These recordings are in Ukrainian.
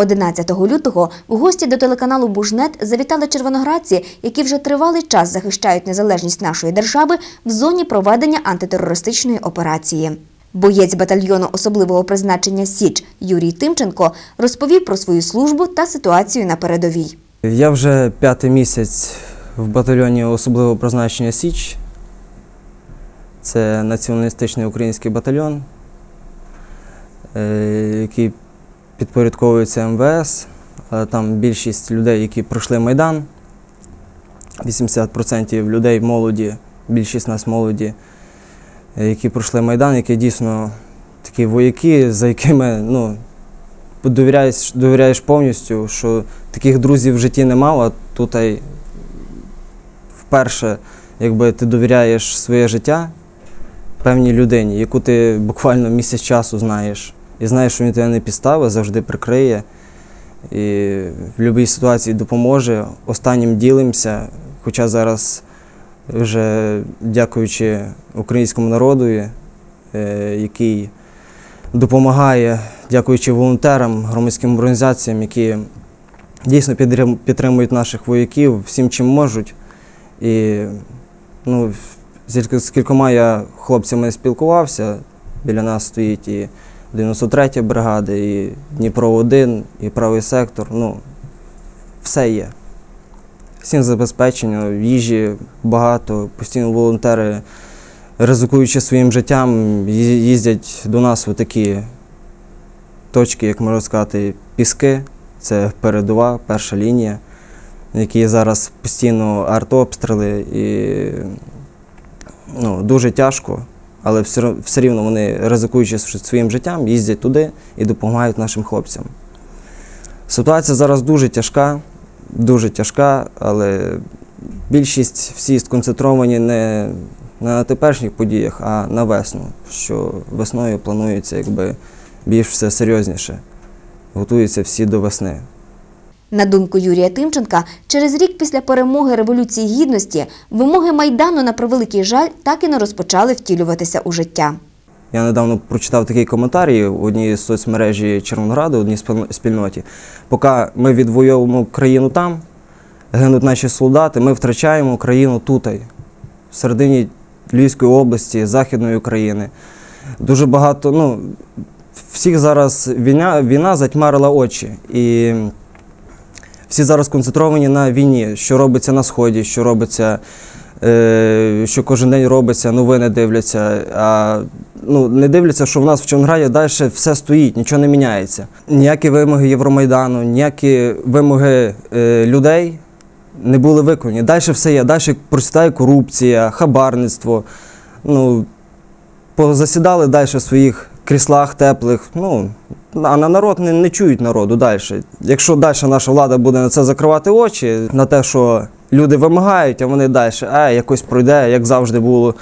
11 лютого в гості до телеканалу Бужнет завітали червоноградці, які вже тривалий час захищають незалежність нашої держави в зоні проведення антитерористичної операції. Боєць батальйону особливого призначення Січ Юрій Тимченко розповів про свою службу та ситуацію на передовій. Я вже п'ятий місяць в батальйоні особливого призначення Січ. Це націоналістичний український батальйон, е, який підпорядковується МВС. Там більшість людей, які пройшли Майдан. 80% людей молоді, більшість нас молоді, е, які пройшли Майдан, які дійсно такі вояки, за якими ну, довіряєш, довіряєш повністю, що таких друзів в житті не а тут вперше якби ти довіряєш своє життя певній людині, яку ти буквально місяць часу знаєш. І знаєш, що він тебе не підставить, завжди прикриє. І в будь-якій ситуації допоможе. Останнім ділимося, хоча зараз вже дякуючи українському народу, е, який допомагає, дякуючи волонтерам, громадським організаціям, які дійсно підтримують наших вояків всім, чим можуть. І ну, з кількома я хлопцями спілкувався. Біля нас стоїть і 93 бригада, і Дніпро 1, і правий сектор. Ну, все є. Всім забезпечено, їжі багато, постійно волонтери, ризикуючи своїм життям, їздять до нас в такі точки, як можна сказати, піски. Це передова, перша лінія, які зараз постійно артобстріли і ну, дуже тяжко, але все, все рівно вони, ризикуючи своїм життям, їздять туди і допомагають нашим хлопцям. Ситуація зараз дуже тяжка, дуже тяжка, але більшість всі сконцентровані не на теперішніх подіях, а на весну, що весною планується якби більш все серйозніше. Готуються всі до весни. На думку Юрія Тимченка, через рік після перемоги Революції Гідності вимоги Майдану на превеликий жаль так і не розпочали втілюватися у життя. Я недавно прочитав такий коментарій в одній з соцмережі Червонограду, одній спільно- спільноті. Поки ми відвоюємо країну там, гинуть наші солдати, ми втрачаємо країну тут, в середині Львівської області, Західної України. Дуже багато, ну, всіх зараз війна, війна затьмарила очі. І всі зараз концентровані на війні, що робиться на Сході, що робиться, е, що кожен день робиться, новини дивляться. А ну, не дивляться, що в нас в Чонграді далі все стоїть, нічого не міняється. Ніякі вимоги Євромайдану, ніякі вимоги е, людей не були виконані. Далі все є. Далі процвітає корупція, хабарництво. Ну, позасідали далі в своїх кріслах теплих. Ну, а на народ не, не чують народу далі. Якщо далі наша влада буде на це закривати очі, на те, що люди вимагають, а вони далі, е, якось пройде, як завжди було.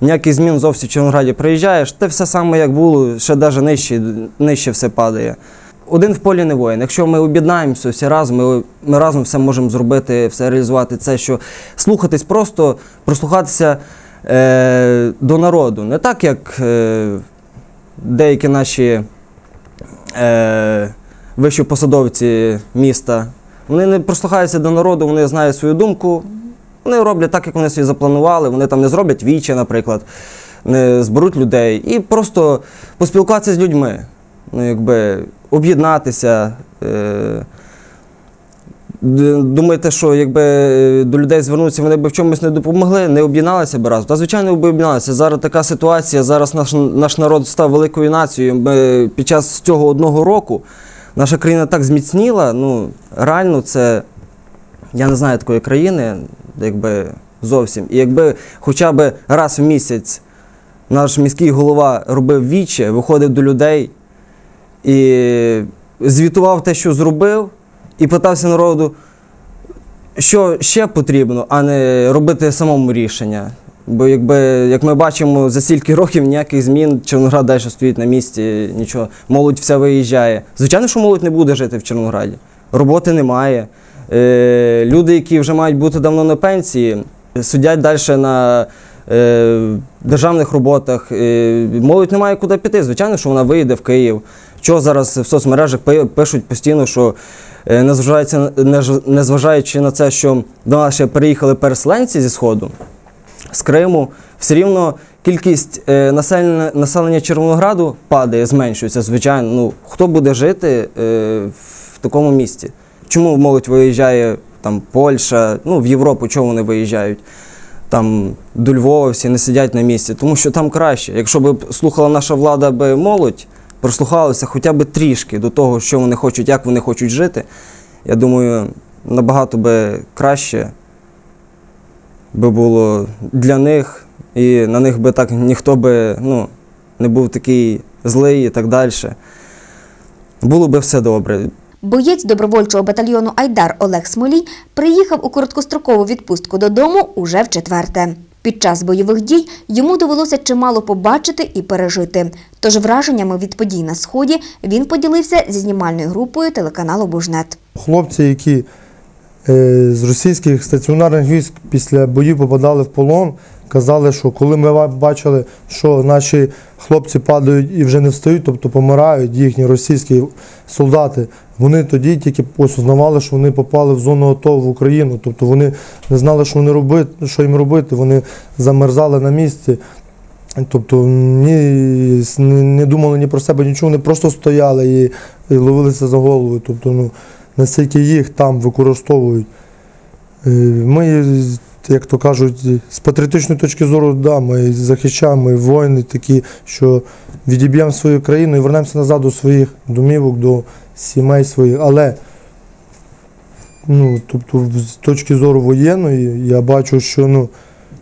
Ніяких змін зовсім в Чорнограді приїжджаєш, те все саме, як було, ще навіть нижче, нижче все падає. Один в полі не воїн. Якщо ми об'єднаємося всі разом, ми, ми разом все можемо зробити, все реалізувати. Це що слухатись, просто прислухатися е, до народу. Не так, як е, деякі наші е, вищі посадовці міста. Вони не прислухаються до народу, вони знають свою думку. Вони роблять так, як вони собі запланували. Вони там не зроблять віче, наприклад, не зберуть людей і просто поспілкуватися з людьми. Ну, якби об'єднатися. Е, Думаєте, що якби е, до людей звернутися, вони б в чомусь не допомогли, не об'єдналися б разом. Та звичайно, б об'єдналися. Зараз така ситуація, зараз наш, наш народ став великою нацією. Ми під час цього одного року наша країна так зміцніла. Ну, реально, це я не знаю такої країни, якби зовсім. І якби хоча б раз в місяць наш міський голова робив віче, виходив до людей і звітував те, що зробив, і питався народу, що ще потрібно, а не робити самому рішення. Бо якби, як ми бачимо, за стільки років ніяких змін, Чорноград далі стоїть на місці, нічого, молодь вся виїжджає. Звичайно, що молодь не буде жити в Чорнограді. Роботи немає. Е, люди, які вже мають бути давно на пенсії, сидять далі на державних роботах. Е, молодь не має куди піти. Звичайно, що вона виїде в Київ. Чого зараз в соцмережах пишуть постійно, що е, незважаючи, на- це, що до нас ще переїхали переселенці зі Сходу, з Криму, все рівно кількість е, населення, Червонограду падає, зменшується. Звичайно, ну хто буде жити е, в такому місті? Чому молодь виїжджає там Польща, ну в Європу, чого вони виїжджають? Там до Львова всі не сидять на місці, тому що там краще. Якщо б слухала наша влада би молодь, прослухалася хоча б трішки до того, що вони хочуть, як вони хочуть жити, я думаю, набагато би краще би було для них, і на них би так ніхто би ну, не був такий злий і так далі. Було би все добре. Боєць добровольчого батальйону Айдар Олег Смолій приїхав у короткострокову відпустку додому уже в четверте. Під час бойових дій йому довелося чимало побачити і пережити. Тож враженнями від подій на сході він поділився зі знімальною групою телеканалу Бужнет. Хлопці, які е, з російських стаціонарних військ після боїв попадали в полон, казали, що коли ми бачили, що наші хлопці падають і вже не встають, тобто помирають їхні російські солдати, вони тоді тільки осознавали, що вони попали в зону АТО в Україну. Тобто вони не знали, що, вони робити, що їм робити, вони замерзали на місці. Тобто ні, не, думали ні про себе, нічого, вони просто стояли і, і ловилися за голову. Тобто, ну, наскільки їх там використовують. Е, Ми, як то кажуть, з патріотичної точки зору, да, ми захищаємо ми воїни такі, що відіб'ємо свою країну і вернемося назад до своїх домівок, до сімей своїх. Але ну, тобто, з точки зору воєнної, я бачу, що ну,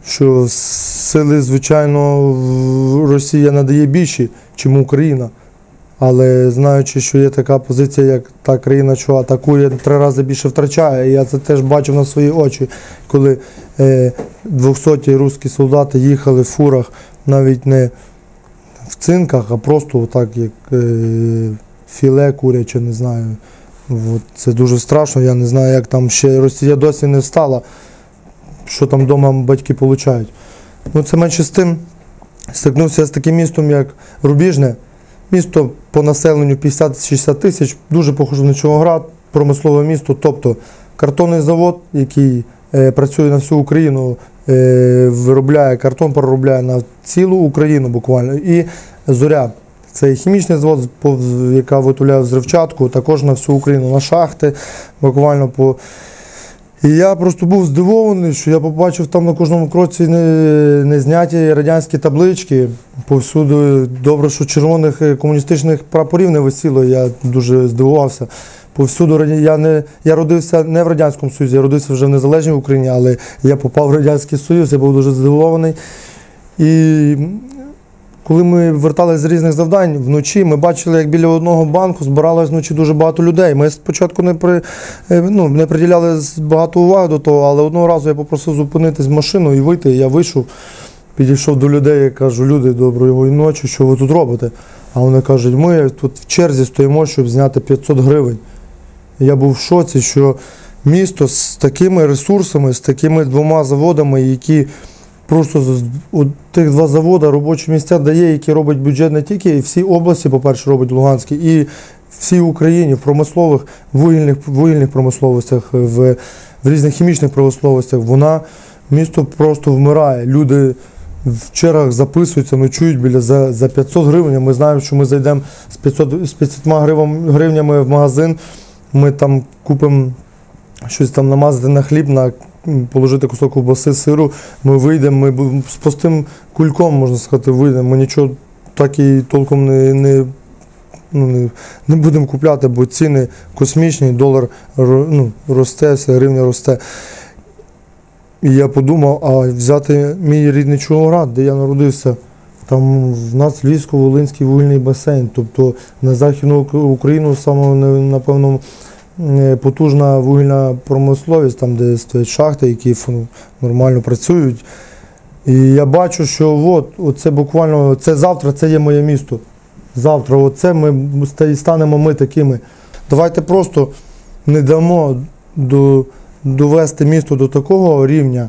що сили, звичайно, Росія надає більші, чим Україна. Але знаючи, що є така позиція, як та країна, що атакує, три рази більше втрачає. Я це теж бачив на свої очі, коли е, 200 русські солдати їхали в фурах навіть не в цинках, а просто отак, як е, філе куряче, не знаю. От, це дуже страшно. Я не знаю, як там ще Росія досі не встала, що там вдома батьки получають. Ну, це менше з тим. Стикнувся з таким містом, як Рубіжне. Місто по населенню 50-60 тисяч, дуже похоже на Чорноград, промислове місто. Тобто картонний завод, який е, працює на всю Україну, е, виробляє картон, переробляє на цілу Україну буквально. І зоря. Це хімічний завод, яка виготовляє взривчатку, також на всю Україну, на шахти, буквально по. І я просто був здивований, що я побачив там на кожному кроці не, не зняті радянські таблички. Повсюди добре, що червоних е, комуністичних прапорів не висіло. Я дуже здивувався. Повсюду я не я родився не в Радянському Союзі, я родився вже в незалежній Україні, але я попав в Радянський Союз, я був дуже здивований. І коли ми верталися з різних завдань вночі, ми бачили, як біля одного банку збиралось вночі дуже багато людей. Ми спочатку не при, е, ну, не приділяли багато уваги до того, але одного разу я попросив зупинитись машину і вийти. Я вийшов, підійшов до людей і кажу, люди, доброї ночі, що ви тут робите? А вони кажуть, ми тут в черзі стоїмо, щоб зняти 500 гривень. Я був в шоці, що місто з такими ресурсами, з такими двома заводами, які просто от тих два заводи робочі місця дає, які робить бюджет не тільки і всій області, по-перше, робить Луганській, і всій Україні в промислових вугільних, вугільних промисловостях, в, в різних хімічних промисловостях. Вона місто просто вмирає. Люди в чергах записуються, ночують біля за, за 500 гривень. Ми знаємо, що ми зайдемо з 500, з 500 гривнями в магазин, ми там купимо щось там намазати на хліб, на положити кусок ковбаси, сиру, ми вийдемо, ми з пустим кульком, можна сказати, вийдемо. Ми нічого так і толком не, не, ну, не, не будемо купляти, бо ціни космічні, долар ну, росте, гривня росте. І я подумав, а взяти мій рідний Чорноград, де я народився. Там в нас Львівсько-Волинський вугільний басейн. Тобто на Західну Україну саме напевно потужна вугільна промисловість, там, де стоять шахти, які нормально працюють. І я бачу, що от, оце буквально це завтра це є моє місто. Завтра, оце ми станемо ми такими. Давайте просто не дамо до, довести місто до такого рівня,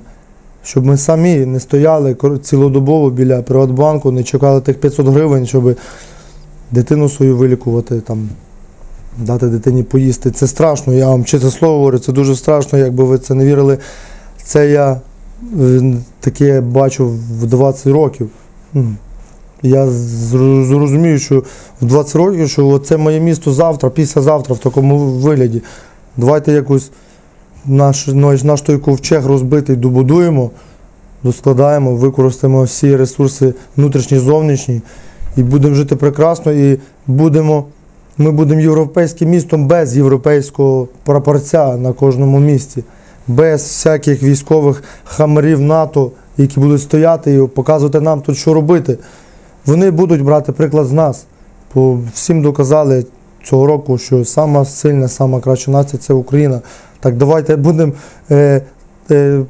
щоб ми самі не стояли цілодобово біля Приватбанку, не чекали тих 500 гривень, щоб дитину свою вилікувати, там, дати дитині поїсти. Це страшно, я вам чисте слово говорю, це дуже страшно, якби ви це не вірили. Це я е, таке бачу в 20 років. Я зрозумію, що в 20 років, що це моє місто завтра, післязавтра в такому вигляді. Давайте якось наш, наш, наш той ковчег розбитий добудуємо, доскладаємо, використаємо всі ресурси внутрішні, зовнішні, і будемо жити прекрасно, і будемо, ми будемо європейським містом без європейського прапорця на кожному місці, без всяких військових хамерів НАТО, які будуть стояти і показувати нам тут, що робити. Вони будуть брати приклад з нас. Бо всім доказали цього року, що сама сильна, сама краща нація це Україна. Так давайте будемо е, е,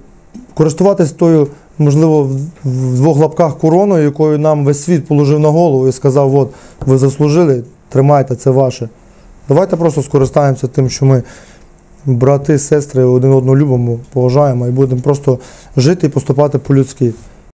користуватись тою, можливо, в, двох лапках короною, якою нам весь світ положив на голову і сказав: от, ви заслужили, тримайте, це ваше. Давайте просто скористаємося тим, що ми брати, сестри один одного любимо, поважаємо і будемо просто жити і поступати по-людськи.